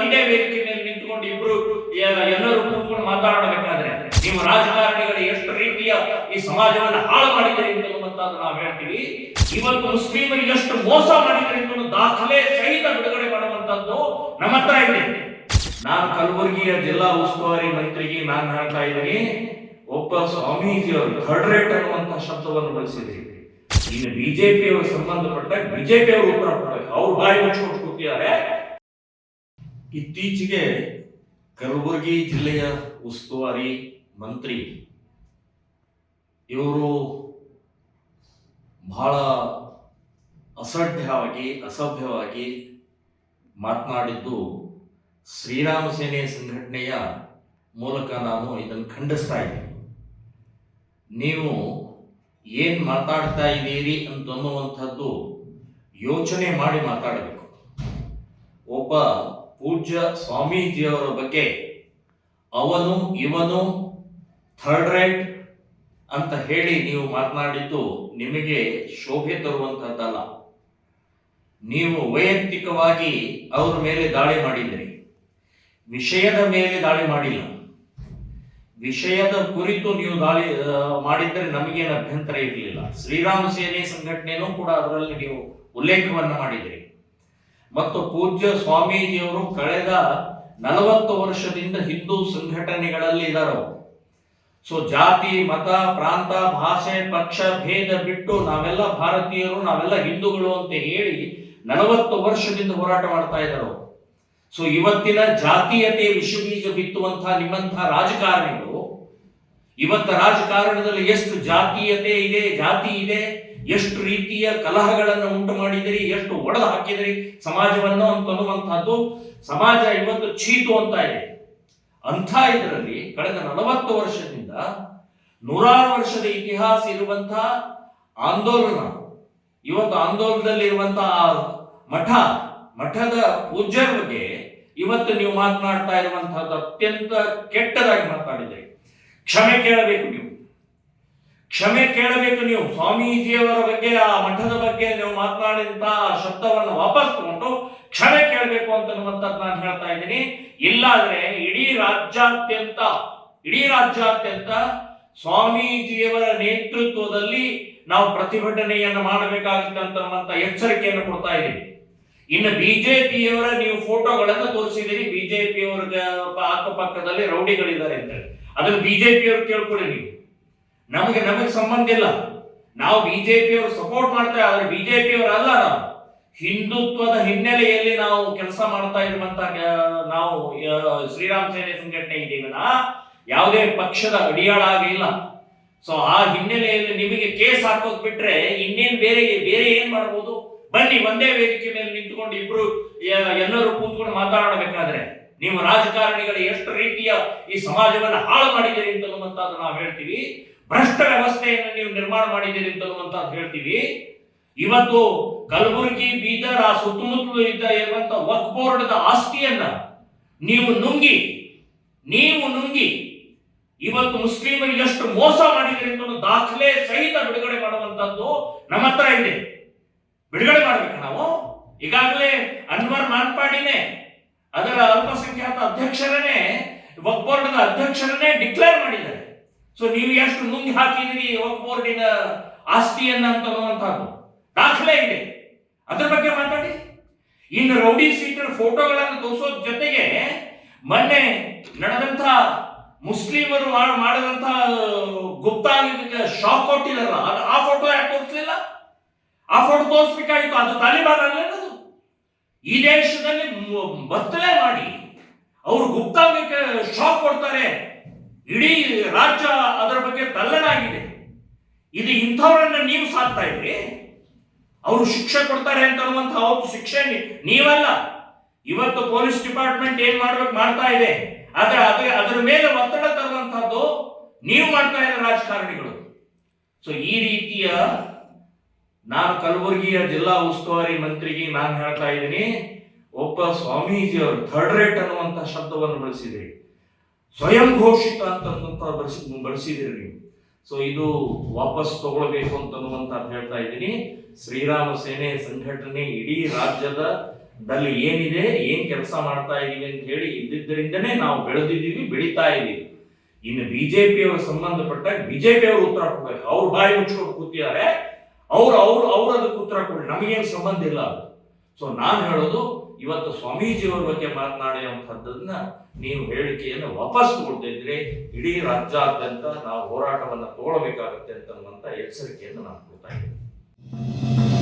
ಒಂದೇ ವೇದಿಕೆ ಮೇಲೆ ನಿಂತ್ಕೊಂಡು ಇಬ್ರು ಎಲ್ಲರೂ ಕೂತ್ಕೊಂಡು ಮಾತಾಡಬೇಕಾದ್ರೆ ನೀವು ರಾಜಕಾರಣಿಗಳು ಎಷ್ಟು ರೀತಿಯ ಈ ಸಮಾಜವನ್ನು ಹಾಳು ಮಾಡಿದ್ದೀರಿ ಅಂತ ನಾವು ಹೇಳ್ತೀವಿ. ಇವತ್ತು ಮುಸ್ಲಿಮರಿಗೆ ಎಷ್ಟು ಮೋಸ ಮಾಡಿದರಿ ಅಂತ ದಾಖಲೆ ಸಹಿತ ಬಿಡುಗಡೆ ಮಾಡುವಂತದ್ದು ನಮ್ಮ ಹತ್ರ ಇದೆ. ನಾನು ಕಲಬುರಗಿಯ ಜಿಲ್ಲಾ ಉಸ್ತುವಾರಿ ಮಂತ್ರಿಗೆ ನಾನು ಹೇಳ್ತಾ ಇದ್ದೀನಿ, ಒಬ್ಬ ಸ್ವಾಮೀಜಿಯವರು ಥರ್ಡ್ ರೇಟ್ ಅನ್ನುವಂತ ಶಬ್ದವನ್ನು ಬಳಸಿದ್ರಿ. ಇನ್ನು ಬಿಜೆಪಿಯವರು ಸಂಬಂಧಪಟ್ಟ ಬಿಜೆಪಿ ಅವರು ಉತ್ತರ ಕೊಡಬೇಕು. ಅವ್ರು ಬಾಯಿ ಮುಚ್ಚಿಕೊಂಡು ಕೂತಿದ್ದಾರೆ. ಇತ್ತೀಚೆಗೆ ಕಲಬುರಗಿ ಜಿಲ್ಲೆಯ ಉಸ್ತುವಾರಿ ಮಂತ್ರಿ, ಇವರು ಬಹಳ ಅಸಭ್ಯವಾಗಿ ಅಸಭ್ಯವಾಗಿ ಮಾತನಾಡಿದ್ದು ಶ್ರೀರಾಮ ಸೇನೆ ಸಂಘಟನೆಯ ಮೂಲಕ ನಾನು ಇದನ್ನು ಖಂಡಿಸ್ತಾ ಇದ್ದೀನಿ. ನೀವು ಏನು ಮಾತಾಡ್ತಾ ಇದ್ದೀರಿ ಅಂತನ್ನುವಂಥದ್ದು ಯೋಚನೆ ಮಾಡಿ ಮಾತಾಡಬೇಕು. ಒಬ್ಬ ಪೂಜ್ಯ ಸ್ವಾಮೀಜಿಯವರ ಬಗ್ಗೆ ಅವನು, ಇವನು ಥರ್ಡ್ ರೈಟ್ ಅಂತ ಹೇಳಿ ನೀವು ಮಾತನಾಡಿದ್ದು ನಿಮಗೆ ಶೋಭೆ ತರುವಂತಹದ್ದಲ್ಲ ನೀವು ವೈಯಕ್ತಿಕವಾಗಿ ಅವರ ಮೇಲೆ ದಾಳಿ ಮಾಡಿದಿರಿ ವಿಷಯದ ಮೇಲೆ ದಾಳಿ ಮಾಡಿಲ್ಲ. ವಿಷಯದ ಕುರಿತು ನೀವು ದಾಳಿ ಮಾಡಿದ್ರೆ ನಮಗೇನು ಅಭ್ಯಂತರ ಇರಲಿಲ್ಲ. ಶ್ರೀರಾಮ ಸೇನೆ ಸಂಘಟನೆಯೂ ಕೂಡ ಅದರಲ್ಲಿ ನೀವು ಉಲ್ಲೇಖವನ್ನು ಮಾಡಿದಿರಿ ಮತ್ತು ಪೂಜ್ಯ ಸ್ವಾಮೀಜಿಯವರು ಕಳೆದ ನಲವತ್ತು ವರ್ಷದಿಂದ ಹಿಂದೂ ಸಂಘಟನೆಗಳಲ್ಲಿ ಇದ್ದಾರೆ ಸೊ ಜಾತಿ, ಮತ, ಪ್ರಾಂತ, ಭಾಷೆ, ಪಕ್ಷ, ಭೇದ ಬಿಟ್ಟು ನಾವೆಲ್ಲ ಭಾರತೀಯರು, ನಾವೆಲ್ಲ ಹಿಂದೂಗಳು ಅಂತ ಹೇಳಿ ನಲವತ್ತು ವರ್ಷದಿಂದ ಹೋರಾಟ ಮಾಡ್ತಾ ಇದ್ದಾರೆ ಸೊ ಇವತ್ತಿನ ಜಾತೀಯತೆ ವಿಷಬೀಜ ಬಿತ್ತುವಂತಹ ನಿಮ್ಮಂತಹ ರಾಜಕಾರಣಿಗಳು ಇವತ್ತ ರಾಜಕಾರಣದಲ್ಲಿ ಎಷ್ಟು ಜಾತೀಯತೆ ಇದೆ, ಜಾತಿ ಇದೆ, ಎಷ್ಟು ರೀತಿಯ ಕಲಹಗಳನ್ನು ಉಂಟು ಮಾಡಿದಿರಿ, ಎಷ್ಟು ಒಡೆದು ಹಾಕಿದಿರಿ ಸಮಾಜವನ್ನು ಅಂತನ್ನುವಂತಹದ್ದು ಸಮಾಜ ಇವತ್ತು ಚೀತು ಅಂತ ಇದೆ. ಅಂಥ ಇದರಲ್ಲಿ ಕಳೆದ ನಲವತ್ತು ವರ್ಷದಿಂದ ನೂರಾರು ವರ್ಷದ ಇತಿಹಾಸ ಇರುವಂತಹ ಆಂದೋಲನ, ಇವತ್ತು ಆಂದೋಲನದಲ್ಲಿರುವಂತಹ ಮಠ, ಮಠದ ಪೂಜ್ಯರ ಬಗ್ಗೆ ಇವತ್ತು ನೀವು ಮಾತನಾಡ್ತಾ ಇರುವಂತಹದ್ದು ಅತ್ಯಂತ ಕೆಟ್ಟದಾಗಿ ಮಾತನಾಡಿದೆ ಕ್ಷಮೆ ಕೇಳಬೇಕು ನೀವು. ಕ್ಷಮೆ ಕೇಳಬೇಕು ನೀವು. ಸ್ವಾಮೀಜಿಯವರ ಬಗ್ಗೆ, ಆ ಮಠದ ಬಗ್ಗೆ ನೀವು ಮಾತನಾಡಿದಂತಹ ಶಬ್ದವನ್ನು ವಾಪಸ್ ತಗೊಂಡು ಕ್ಷಮೆ ಕೇಳಬೇಕು ಅಂತನ್ನುವಂಥದ್ದು ನಾನು ಹೇಳ್ತಾ ಇದ್ದೀನಿ. ಇಲ್ಲಾದ್ರೆ ಇಡೀ ರಾಜ್ಯಾದ್ಯಂತ ಇಡೀ ರಾಜ್ಯಾದ್ಯಂತ ಸ್ವಾಮೀಜಿಯವರ ನೇತೃತ್ವದಲ್ಲಿ ನಾವು ಪ್ರತಿಭಟನೆಯನ್ನು ಮಾಡಬೇಕಾಗುತ್ತೆ ಅಂತನ್ನುವಂತ ಎಚ್ಚರಿಕೆಯನ್ನು ಕೊಡ್ತಾ ಇದ್ದೀವಿ ಇನ್ನು ಬಿಜೆಪಿಯವರ ನೀವು ಫೋಟೋಗಳನ್ನು ತೋರಿಸಿದಿರಿ ಬಿಜೆಪಿಯವರ ಅಕ್ಕಪಕ್ಕದಲ್ಲಿ ರೌಡಿಗಳಿದ್ದಾರೆ ಅಂತ ಹೇಳಿ. ಅದನ್ನು ಬಿಜೆಪಿಯವರು ಕೇಳ್ಕೊಳ್ಳಿ ನೀವು. ನಮಗೆ ನಮಗೆ ಸಂಬಂಧ ಇಲ್ಲ. ನಾವು ಬಿಜೆಪಿಯವರು ಸಪೋರ್ಟ್ ಮಾಡ್ತೇವೆ, ಆದ್ರೆ ಬಿಜೆಪಿಯವರು ಅಲ್ಲ ನಾವು. ಹಿಂದುತ್ವದ ಹಿನ್ನೆಲೆಯಲ್ಲಿ ನಾವು ಕೆಲಸ ಮಾಡ್ತಾ ಇರುವಂತ ನಾವು ಶ್ರೀರಾಮ್ ಸೇನೆ ಸಂಘಟನೆ ಇದ್ದೀವಲ್ಲ ಯಾವುದೇ ಪಕ್ಷದ ಅಡಿಯಾಳ ಆಗಿಲ್ಲ. ಸೊ ಆ ಹಿನ್ನೆಲೆಯಲ್ಲಿ ನಿಮಗೆ ಕೇಸ್ ಹಾಕೋದ್ ಬಿಟ್ರೆ ಇನ್ನೇನ್ ಬೇರೆ ಬೇರೆ ಏನ್ ಮಾಡ್ಬೋದು? ಬನ್ನಿ, ಒಂದೇ ವೇದಿಕೆ ಮೇಲೆ ನಿಂತ್ಕೊಂಡು ಇಬ್ರು ಎಲ್ಲರೂ ಕೂತ್ಕೊಂಡು ಮಾತಾಡಬೇಕಾದ್ರೆ. ನೀವು ರಾಜಕಾರಣಿಗಳು ಎಷ್ಟು ರೀತಿಯ ಈ ಸಮಾಜವನ್ನು ಹಾಳು ಮಾಡಿದ್ದೀರಿ ಅಂತನ್ನುವಂಥದ್ದು ನಾವು ಹೇಳ್ತೀವಿ. ಭ್ರಷ್ಟ ವ್ಯವಸ್ಥೆಯನ್ನು ನೀವು ನಿರ್ಮಾಣ ಮಾಡಿದ್ದೀರಿ ಅಂತನ್ನುವಂಥದ್ದು ಹೇಳ್ತೀವಿ. ಇವತ್ತು ಕಲಬುರಗಿ, ಬೀದರ್ ಆ ಸುತ್ತಮುತ್ತಲು ಇದ್ದ ಇರುವಂತ ವಕ್ ಬೋರ್ಡ್ದ ಆಸ್ತಿಯನ್ನ ನೀವು ನುಂಗಿ ನೀವು ನುಂಗಿ ಇವತ್ತು ಮುಸ್ಲಿಮರಿಗೆ ಎಷ್ಟು ಮೋಸ ಮಾಡಿದ್ರಿ ಅಂತ ದಾಖಲೆ ಸಹಿತ ಬಿಡುಗಡೆ ಮಾಡುವಂತದ್ದು ನಮ್ಮ ಹತ್ರ ಇದೆ. ಬಿಡುಗಡೆ ಮಾಡ್ಬೇಕು ನಾವು? ಈಗಾಗಲೇ ಅನ್ವರ್ ಮಾನ್ಪಾಡಿನೇ ಅದರ ಅಲ್ಪಸಂಖ್ಯಾತ ಅಧ್ಯಕ್ಷರನ್ನೇ ವಕ್ ಬೋರ್ಡ್ನ ಅಧ್ಯಕ್ಷರನ್ನೇ ಡಿಕ್ಲೇರ್ ಮಾಡಿದ್ದಾರೆ. ಸೊ ನೀವು ಎಷ್ಟು ನುಂಗಿ ಹಾಕಿದಿರಿ ವಕ್ ಬೋರ್ಡಿನ ಆಸ್ತಿಯನ್ನ ಅಂತನ್ನುವಂಥದ್ದು ದಾಖಲೆ ಇದೆ. ಅದ್ರ ಬಗ್ಗೆ ಮಾತಾಡಿ. ಇನ್ನು ರೌಡಿ ಸೀಟರ್ ಫೋಟೋಗಳನ್ನು ತೋರಿಸೋದ್ ಜೊತೆಗೆ ಮೊನ್ನೆ ನಡೆದಂತ ಮುಸ್ಲಿಮರು ಮಾಡ್- ಮಾಡಿದಂತ ಗುಪ್ತಾಂಗಕ್ಕೆ ಶಾಕ್ ಕೊಟ್ಟಿದಾರಲ್ಲ ಅದು- ಆ ಫೋಟೋ ಯಾಕೆ ತೋರಿಸ್ಲಿಲ್ಲ? ಆ ಫೋಟೋ ತೋರಿಸ್ಬೇಕಾಗಿತ್ತು ಅದು ತಾಲಿಬಾನ್ ಅಲ್ಲೇನದು ಈ ದೇಶದಲ್ಲಿ ಬತ್ತಲೆ ಮಾಡಿ. ಅವರು ಗುಪ್ತಾಂಗಕ್ಕೆ ಶಾಕ್ ಕೊಡ್ತಾರೆ. ಇಡೀ ರಾಜ್ಯ ಅದರ ಬಗ್ಗೆ ತಲ್ಲನಾಗಿದೆ ಇದು ಇಂಥವರನ್ನ ನೀವು ಸಾಕ್ತಾ ಇದ್ರಿ? ಅವರು ಶಿಕ್ಷೆ ಕೊಡ್ತಾರೆ ಅಂತ ಅನ್ನುವಂಥ ಅವ್ರ ಶಿಕ್ಷೆ ನೀವಲ್ಲ. ಇವತ್ತು ಪೊಲೀಸ್ ಡಿಪಾರ್ಟ್ಮೆಂಟ್ ಏನ್ ಮಾಡ್ಬೇಕು ಮಾಡ್ತಾ ಇದೆ. ಆದ್ರೆ ಅದ್ರ ಅದರ ಮೇಲೆ ಒತ್ತಡ ತರುವಂತಹದ್ದು ನೀವು ಮಾಡ್ತಾ ಇರೋ ರಾಜಕಾರಣಿಗಳು. ಸೊ ಈ ರೀತಿಯ ನಾನು ಕಲಬುರಗಿಯ ಜಿಲ್ಲಾ ಉಸ್ತುವಾರಿ ಮಂತ್ರಿಗೆ ನಾನು ಹೇಳ್ತಾ ಇದ್ದೀನಿ, ಒಬ್ಬ ಸ್ವಾಮೀಜಿಯವರು ಥರ್ಡ್ ರೇಟ್ ಅನ್ನುವಂಥ ಶಬ್ದವನ್ನು ಬಳಸಿದಿರಿ. ಸ್ವಯಂ ಘೋಷಿತ ಅಂತ ಬಳಸಿ, ಬಳಸಿದಿರಿ ನೀವು. ಸೊ ಇದು ವಾಪಸ್ ತಗೊಳ್ಬೇಕು ಅಂತ ಹೇಳ್ತಾ ಇದ್ದೀನಿ. ಶ್ರೀರಾಮ ಸೇನೆ ಸಂಘಟನೆ ಇಡೀ ರಾಜ್ಯದ ದಲ್ಲಿ ಏನಿದೆ, ಏನ್ ಕೆಲಸ ಮಾಡ್ತಾ ಇದ್ದೀವಿ ಅಂತ ಹೇಳಿ ಇದ್ದಿದ್ದರಿಂದನೇ ನಾವು ಬೆಳೆದಿದ್ದೀವಿ, ಬೆಳೀತಾ ಇದ್ದೀವಿ. ಇನ್ನು ಬಿಜೆಪಿಯವರು ಸಂಬಂಧಪಟ್ಟ, ಬಿಜೆಪಿಯವರು ಉತ್ತರ ಕೊಡ್ಬೇಕು. ಅವ್ರು ಬಾಯಿ ಮುಚ್ಕೊಂಡು ಕೂತಿದ್ದಾರೆ. ಅವ್ರು ಅವ್ರು ಅವರದ್ದು ಪುತ್ರ ಕೊಡಿ ನಮಗೇನು ಸಂಬಂಧ ಇಲ್ಲ ಅದು. ಸೊ ನಾನು ಹೇಳೋದು, ಇವತ್ತು ಸ್ವಾಮೀಜಿಯವ್ರ ಬಗ್ಗೆ ಮಾತನಾಡುವಂಥದ್ದನ್ನ ನೀವು ಹೇಳಿಕೆಯನ್ನು ವಾಪಸ್ ಕೊಡ್ತಿದ್ರೆ ಇಡೀ ರಾಜ್ಯಾದ್ಯಂತ ನಾವು ಹೋರಾಟವನ್ನು ತಗೊಳ್ಬೇಕಾಗತ್ತೆ ಅಂತನ್ನುವಂಥ ಎಚ್ಚರಿಕೆಯನ್ನು ನಾನು ಕೊಡ್ತಾ ಇದ್ದೀನಿ.